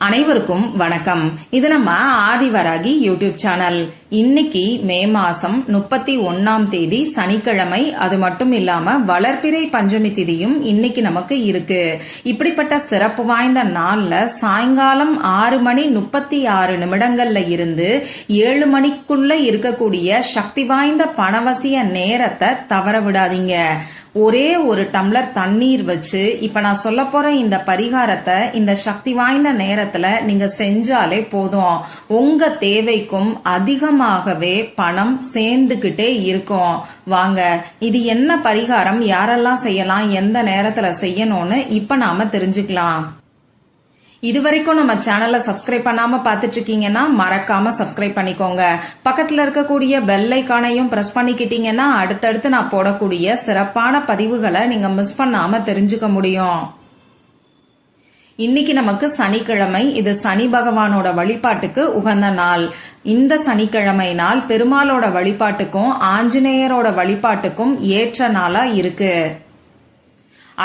அனைவருக்கும் வணக்கம். இது நம்ம ஆதிவராகி யூடியூப் சேனல். இன்னைக்கு மே மாசம் முப்பத்தி ஒன்னாம் தேதி சனிக்கிழமை. அது மட்டும் இல்லாம வளர்பிறை பஞ்சமி திதியும் இன்னைக்கு நமக்கு இருக்கு. இப்படிப்பட்ட சிறப்பு வாய்ந்த நாள்ல சாயங்காலம் ஆறு மணி முப்பத்தி ஆறு நிமிடங்கள்ல இருந்து ஏழு மணிக்குள்ள இருக்கக்கூடிய சக்தி வாய்ந்த பணவசிய நேரத்தை தவற விடாதீங்க. ஒரே ஒரு டம்ளர் தண்ணீர் வச்சு இப்ப நான் சொல்ல போற இந்த பரிகாரத்தை இந்த சக்தி வாய்ந்த நேரத்துல நீங்க செஞ்சாலே போதும். உங்க தேவைக்கும் அதிகமாகவே பணம் சேர்ந்துகிட்டே இருக்கும். வாங்க இது என்ன பரிகாரம்? யாரெல்லாம் செய்யலாம்? எந்த நேரத்துல செய்யணும்னு இப்ப நாம தெரிஞ்சுக்கலாம். இதுவரைக்கும் நம்ம சேனலை சப்ஸ்கிரைப் பண்ணாம பாத்துட்டு இருக்கீங்கன்னா மறக்காம சப்ஸ்கிரைப் பண்ணிக்கோங்க. பக்கத்துல இருக்கக்கூடிய பெல் ஐக்கானையும் பிரஸ் பண்ணிக்கிட்டீங்கன்னா அடுத்தடுத்து நான் போடக்கூடிய சிறப்பான பதிவுகளை நீங்க மிஸ் பண்ணாம தெரிஞ்சுக்க முடியும். இன்னைக்கு நமக்கு சனிக்கிழமை. இது சனி பகவானோட வழிபாட்டுக்கு உகந்த நாள். இந்த சனிக்கிழமை நாள் பெருமாளோட வழிபாட்டுக்கும் ஆஞ்சநேயரோட வழிபாட்டுக்கும் ஏற்ற நாளா இருக்கு.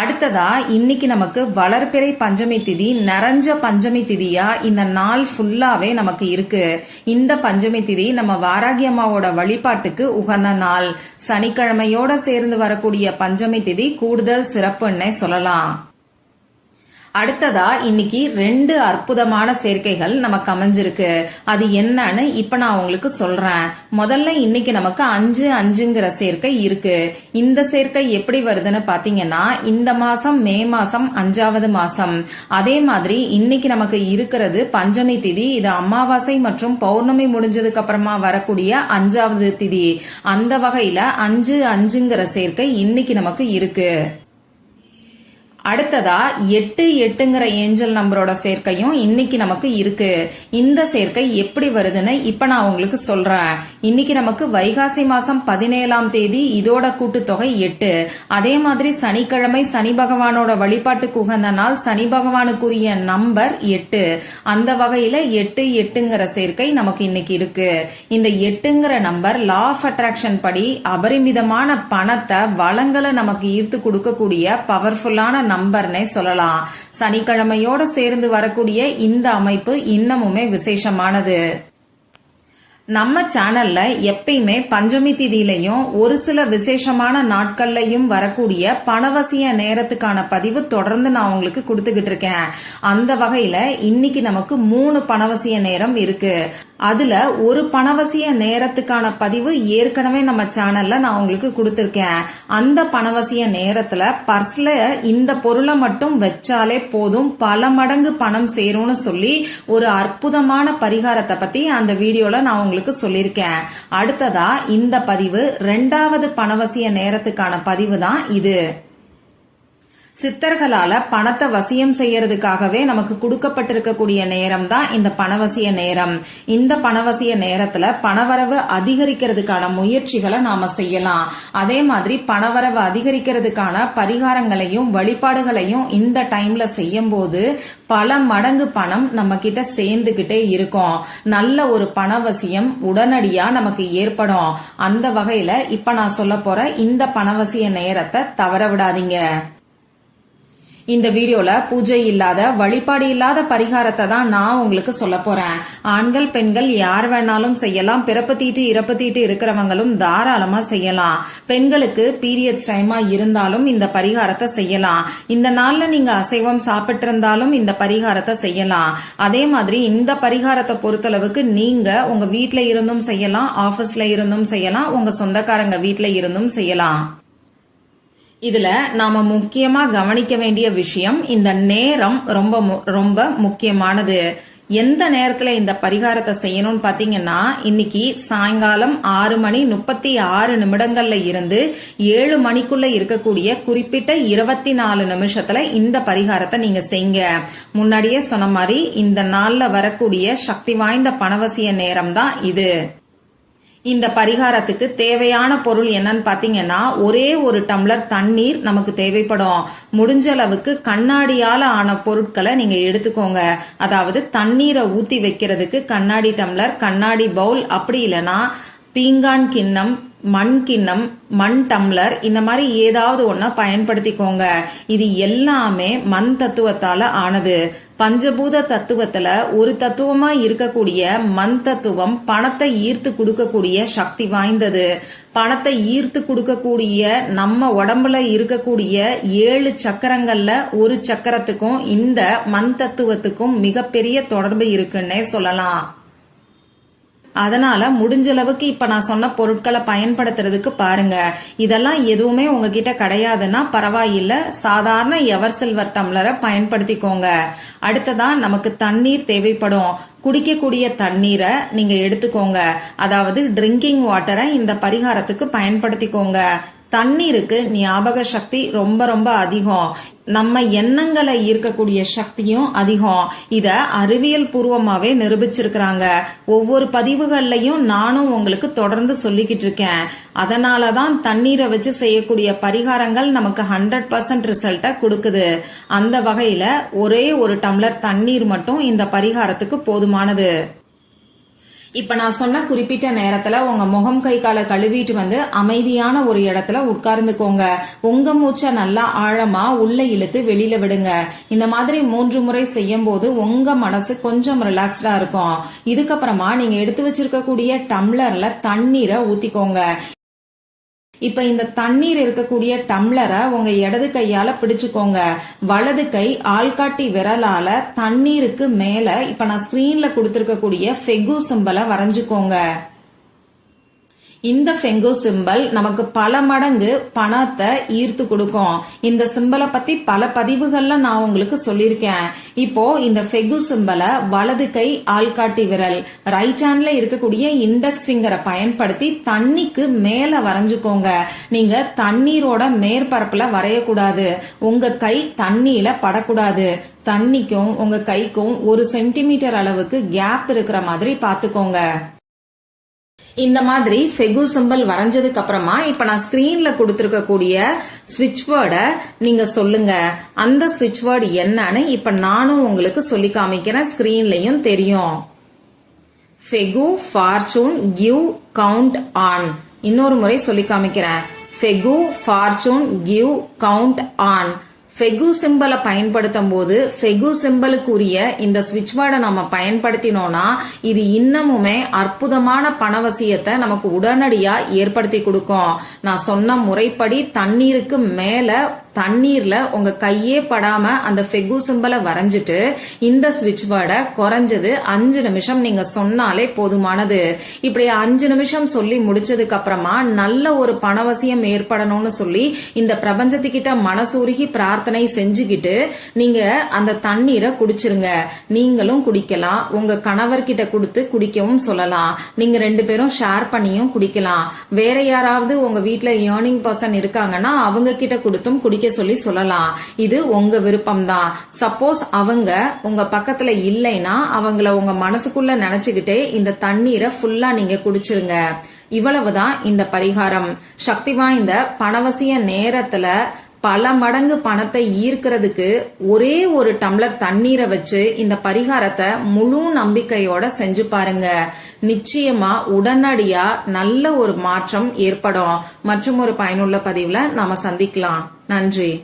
அடுத்ததா இன்னைக்கு நமக்கு வளர்பிறை பஞ்சமி திதி நிறைஞ்ச பஞ்சமி திதியா இந்த நாள் ஃபுல்லாவே நமக்கு இருக்கு. இந்த பஞ்சமி திதி நம்ம வாராகி அம்மாவோட வழிபாட்டுக்கு உகந்த நாள். சனிக்கிழமையோட சேர்ந்து வரக்கூடிய பஞ்சமி திதி கூடுதல் சிறப்புன்னே சொல்லலாம். அடுத்ததா இன்னைக்கு ரெண்டு அற்புதமான சேர்க்கைகள் நமக்கு அமைஞ்சிருக்கு. அது என்னன்னு இப்ப நான் உங்களுக்கு சொல்றேன். முதல்ல இன்னைக்கு நமக்கு அஞ்சு அஞ்சுங்கிற சேர்க்கை இருக்கு. இந்த சேர்க்கை எப்படி வருதுன்னு பாத்தீங்கன்னா இந்த மாசம் மே மாசம் அஞ்சாவது மாசம். அதே மாதிரி இன்னைக்கு நமக்கு இருக்கிறது பஞ்சமி திதி இது அமாவாசை மற்றும் பௌர்ணமி முடிஞ்சதுக்கு அப்புறமா வரக்கூடிய அஞ்சாவது திதி. அந்த வகையில அஞ்சு அஞ்சுங்கிற சேர்க்கை இன்னைக்கு நமக்கு இருக்கு. அடுத்ததா எட்டு எட்டுங்கிற ஏஞ்சல் நம்பரோட சேர்க்கையும் இன்னைக்கு நமக்கு இருக்கு. இந்த சேர்க்கை எப்படி வருதுன்னு இப்ப நான் உங்களுக்கு சொல்றேன். இன்னைக்கு நமக்கு வைகாசி மாசம் பதினேழாம் தேதி இதோட கூட்டுத்தொகை எட்டு. அதே மாதிரி சனிக்கிழமை சனி பகவானோட வழிபாட்டுக்கு உகந்த நாள் சனி பகவானுக்குரிய நம்பர் எட்டு. அந்த வகையில எட்டு எட்டுங்கிற சேர்க்கை நமக்கு இன்னைக்கு இருக்கு. இந்த எட்டுங்கிற நம்பர் லா ஆஃப் அட்ராக்ஷன் படி அபரிமிதமான பணத்தை வளங்களை நமக்கு ஈர்த்து கொடுக்கக்கூடிய பவர்ஃபுல்லான நம்பர்னே சொல்லலாம். சனிக்கிழமையோட சேர்ந்து வரக்கூடிய இந்த அமைப்பு இன்னமுமே விசேஷமானது. நம்ம சேனல்ல எப்பயுமே பஞ்சமி திதியிலையும் ஒரு சில விசேஷமான நாட்கள்லையும் வரக்கூடிய பணவசிய நேரத்துக்கான பதிவு தொடர்ந்து நான் உங்களுக்கு கொடுத்துக்கிட்டு இருக்கேன். அந்த வகையில இன்னைக்கு நமக்கு மூணு பணவசிய நேரம் இருக்கு. அதுல ஒரு பணவசிய நேரத்துக்கான பதிவு ஏற்கனவே நம்ம சேனல்ல நான் உங்களுக்கு கொடுத்துருக்கேன். அந்த பணவசிய நேரத்துல பர்ஸ்ல இந்த பொருளை மட்டும் வச்சாலே போதும். பல மடங்கு பணம் சேரும்னு சொல்லி ஒரு அற்புதமான பரிகாரத்தை பத்தி அந்த வீடியோல நான் உங்களுக்கு சொல்லியிருக்கேன். அடுத்ததா இந்த பதிவு ரெண்டாவது பணவசிய நேரத்துக்கான பதிவு தான் இது. சித்தர்களால பணத்தை வசியம் செய்யறதுக்காகவே நமக்கு கொடுக்கப்பட்டிருக்கக்கூடிய நேரம் தான் இந்த பணவசிய நேரம். இந்த பணவசிய நேரத்துல பணவரவு அதிகரிக்கிறதுக்கான முயற்சிகளை நாம செய்யலாம். அதே மாதிரி பணவரவு அதிகரிக்கிறதுக்கான பரிகாரங்களையும் வழிபாடுகளையும் இந்த டைம்ல செய்யும் போது பல மடங்கு பணம் நம்ம கிட்ட சேர்ந்துகிட்டே இருக்கும். நல்ல ஒரு பணவசியம் உடனடியா நமக்கு ஏற்படும். அந்த வகையில இப்ப நான் சொல்ல போற இந்த பணவசிய நேரத்தை தவற விடாதீங்க. இந்த வீடியோல பூஜை இல்லாத வழிபாடு இல்லாத பரிகாரத்தை தான் நான் உங்களுக்கு சொல்ல போறேன். ஆண்கள் பெண்கள் யார் வேணாலும் செய்யலாம். பிறப்பு தீட்டு இறப்பு தீட்டு இருக்கிறவங்களும் தாராளமா செய்யலாம். பெண்களுக்கு பீரியட்ஸ் டைமா இருந்தாலும் இந்த பரிகாரத்தை செய்யலாம். இந்த நாள்ல நீங்க அசைவம் சாப்பிட்டு இருந்தாலும் இந்த பரிகாரத்தை செய்யலாம். அதே மாதிரி இந்த பரிகாரத்தை பொறுத்தளவுக்கு நீங்க உங்க வீட்ல இருந்தும் செய்யலாம் ஆபீஸ்ல இருந்தும் செய்யலாம் உங்க சொந்தக்காரங்க வீட்ல இருந்தும் செய்யலாம். இதுல நாம முக்கியமா கவனிக்க வேண்டிய விஷயம் இந்த நேரம் ரொம்ப ரொம்ப முக்கியமானது. எந்த நேரத்துல இந்த பரிகாரத்தை செய்யணும்னு பாத்தீங்கன்னா இன்னைக்கு சாயங்காலம் ஆறு மணி முப்பத்தி ஆறு நிமிடங்கள்ல இருந்து ஏழு மணிக்குள்ள இருக்கக்கூடிய குறிப்பிட்ட இருபத்தி நாலு நிமிஷத்துல இந்த பரிகாரத்தை நீங்க செய்யுங்க முன்னாடியே சொன்ன மாதிரி இந்த நாள்ல வரக்கூடிய சக்தி வாய்ந்த பணவசிய நேரம் தான் இது. இந்த பரிகாரத்துக்கு தேவையான பொருள் என்னன்னு பாத்தீங்கன்னா ஒரே ஒரு டம்ளர் தண்ணீர் நமக்கு தேவைப்படும். முடிஞ்ச அளவுக்கு கண்ணாடியால ஆன பொருட்களை நீங்க எடுத்துக்கோங்க. அதாவது தண்ணீரை ஊத்தி வைக்கிறதுக்கு கண்ணாடி டம்ளர் கண்ணாடி பவுல் அப்படி இல்லைன்னா பீங்கான் கிண்ணம் மண் கிண்ணம் மண் டம்ளர் இந்த மாதிரி ஏதாவது ஒன்ன பயன்படுத்திக்கோங்க. இது எல்லாமே மண் தத்துவத்தால ஆனது. பஞ்சபூத தத்துவத்துல ஒரு தத்துவமா இருக்கக்கூடிய மண் தத்துவம் பணத்தை ஈர்த்து கொடுக்கக்கூடிய சக்தி வாய்ந்தது. பணத்தை ஈர்த்து கொடுக்கக்கூடிய நம்ம உடம்புல இருக்கக்கூடிய ஏழு சக்கரங்கள்ல ஒரு சக்கரத்துக்கும் இந்த மண் தத்துவத்துக்கும் மிகப்பெரிய தொடர்பு இருக்குன்னே சொல்லலாம். அதனால முடிஞ்ச அளவுக்கு இப்ப நான் சொன்ன பொருட்களை பயன்படுத்துறதுக்கு பாருங்க. இதெல்லாம் எதுவுமே உங்ககிட்ட கிடையாதுன்னா பரவாயில்ல. சாதாரண எவர் சில்வர் டம்ளரை பயன்படுத்திக்கோங்க. அடுத்ததா நமக்கு தண்ணீர் தேவைப்படும். குடிக்கக்கூடிய தண்ணீரை நீங்க எடுத்துக்கோங்க. அதாவது ட்ரிங்கிங் வாட்டரை இந்த பரிகாரத்துக்கு பயன்படுத்திக்கோங்க. தண்ணீருக்கு ஞாபக சக்தி ரொம்ப ரொம்ப அதிகம். நம்ம எண்ணங்களை ஈர்க்கக்கூடிய சக்தியும் அதிகம். இத அறிவியல் பூர்வமாவே நிரூபிச்சிருக்கிறாங்க. ஒவ்வொரு பதிவுகள்லயும் நானும் உங்களுக்கு தொடர்ந்து சொல்லிக்கிட்டு இருக்கேன். அதனாலதான் தண்ணீரை வச்சு செய்யக்கூடிய பரிகாரங்கள் நமக்கு ஹண்ட்ரட் பர்சன்ட் ரிசல்ட்டை கொடுக்குது. அந்த வகையில ஒரே ஒரு டம்ளர் தண்ணீர் மட்டும் இந்த பரிகாரத்துக்கு போதுமானது. இப்ப நான் சொன்ன குறிப்பிட்ட நேரத்துல உங்க முகம் கை காலை கழுவிட்டு வந்து அமைதியான ஒரு இடத்துல உட்கார்ந்துக்கோங்க. உங்க மூச்சை நல்லா ஆழமா உள்ள இழுத்து வெளியில விடுங்க. இந்த மாதிரி மூன்று முறை செய்யும் போது உங்க மனசு கொஞ்சம் ரிலாக்ஸ்டா இருக்கும். இதுக்கப்புறமா நீங்க எடுத்து வச்சிருக்கக்கூடிய டம்ளர்ல தண்ணீரை ஊத்திக்கோங்க. இப்ப இந்த தண்ணீர் இருக்கக்கூடிய டம்ளரை உங்க இடது கையால பிடிச்சுக்கோங்க. வலது கை ஆள்காட்டி விரலால தண்ணீருக்கு மேல இப்ப நான் ஸ்கிரீன்ல கொடுத்திருக்கக்கூடிய ஃபெகு சிம்பலை வரைஞ்சுக்கோங்க. இந்த ஃபெங்கு சிம்பல் நமக்கு பல மடங்கு பணத்தை ஈர்த்து கொடுக்கும். இந்த சிம்பலை பத்தி பல பதிவுகள்ல நான் உங்களுக்கு சொல்லியிருக்கேன். இப்போ இந்த ஃபெகு சிம்பலை வலது கை ஆள்காட்டி விரல் ரைட் ஹேண்ட்ல இருக்கக்கூடிய இண்டெக்ஸ் ஃபிங்கரை பயன்படுத்தி தண்ணிக்கு மேல வரைஞ்சுக்கோங்க. நீங்க தண்ணீரோட மேற்பரப்புல வரையக்கூடாது. உங்க கை தண்ணியில படக்கூடாது. தண்ணிக்கும் உங்க கைக்கும் ஒரு சென்டிமீட்டர் அளவுக்கு கேப் இருக்கிற மாதிரி பாத்துக்கோங்க இந்த மாதிரி ஃபெகு சிம்பல் வரைஞ்சதுக்கு அப்புறமா இப்ப நான் ஸ்கிரீன்ல கொடுத்திருக்கக்கூடிய ஸ்விட்ச் வேர்டை நீங்க சொல்லுங்க. அந்த ஸ்விட்ச் வேர்டு என்னன்னு இப்ப நானும் உங்களுக்கு சொல்லி காமிக்கிறேன். ஸ்கிரீன்லயும் தெரியும். Fehu fortune give count on இன்னொரு முறை சொல்லி காமிக்கிறேன். Fehu fortune give count on Fehu சிம்பலை பயன்படுத்தும் போது ஃபெகு சிம்பலுக்குரிய இந்த ஸ்விட்ச் வேர்டை நம்ம பயன்படுத்தினோம்னா இது இன்னமுமே அற்புதமான பணவசியத்தை நமக்கு உடனடியா ஏற்படுத்தி கொடுக்கும். நான் சொன்ன முறைப்படி தண்ணீருக்கு மேல தண்ணீர்ல உங்க கையே படாம அந்த ஃபெகு சிம்பலை வரைஞ்சிட்டு இந்த ஸ்விட்ச் வேர்டை குறைஞ்சது அஞ்சு நிமிஷம் நீங்க சொன்னாலே போதுமானது. இப்படி அஞ்சு நிமிஷம் சொல்லி முடிச்சதுக்கு அப்புறமா நல்ல ஒரு பணவசியம் ஏற்படணும்னு சொல்லி இந்த பிரபஞ்சத்துக்கிட்ட மனசுருகி பிரார்த்தனை செஞ்சுக்கிட்டு நீங்க அந்த தண்ணீரை குடிச்சிருங்க. நீங்களும் குடிக்கலாம். உங்க கணவர்கிட்ட கொடுத்து குடிக்கவும் சொல்லலாம். நீங்க ரெண்டு பேரும் ஷேர் பண்ணியும் குடிக்கலாம். வேற யாராவது உங்க வீட்டுல ஏர்னிங் பர்சன் இருக்காங்கன்னா அவங்க கிட்ட கொடுத்தும் குடிக்க சொல்லி சொல்லலாம். இது உங்க விருப்பம் தான் சப்போஸ் அவங்க உங்க பக்கத்துல இல்லைன்னா அவங்கள உங்க மனசுக்குள்ள நினைச்சுக்கிட்டே இந்த தண்ணீரை ஃபுல்லா நீங்க குடிச்சிருங்க. இவ்வளவுதான் இந்த பரிகாரம். சக்தி வாய்ந்த பணவசிய நேரத்துல பல மடங்கு பணத்தை ஈர்க்கிறதுக்கு ஒரே ஒரு டம்ளர் தண்ணீரை வச்சு இந்த பரிகாரத்தை முழு நம்பிக்கையோட செஞ்சு பாருங்க. நிச்சயமா உடனடியா நல்ல ஒரு மாற்றம் ஏற்படும். மற்றும் ஒரு பயனுள்ள பதிவுல நாம சந்திக்கலாம். நன்றி.